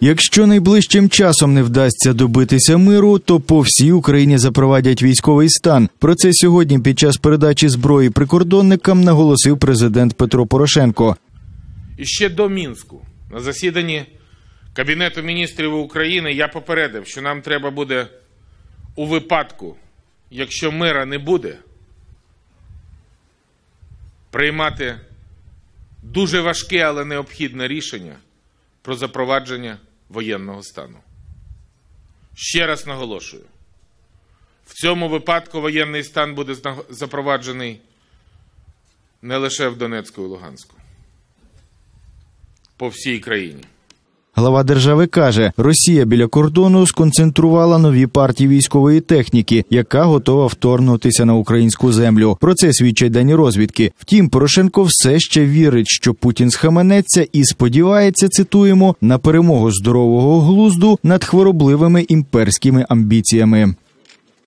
Якщо найближчим часом не вдасться добитися миру, то по всій Україні запровадять військовий стан. Про це сьогодні під час передачі зброї прикордонникам наголосив президент Петро Порошенко. І ще до Мінську на засіданні Кабінету міністрів України я попередив, що нам треба буде у випадку, якщо мира не буде, приймати дуже важке, але необхідне рішення про запровадження воєнного стану. Ще раз наголошую: в цьому випадку воєнний стан буде запроваджений не лише в Донецьку і Луганську, по всій країні. Глава держави каже, Росія біля кордону сконцентрувала нові партії військової техніки, яка готова вторгнутися на українську землю. Про це свідчать дані розвідки. Втім, Порошенко все ще вірить, що Путін схаменеться і сподівається, цитуємо, на перемогу здорового глузду над хворобливими імперськими амбіціями.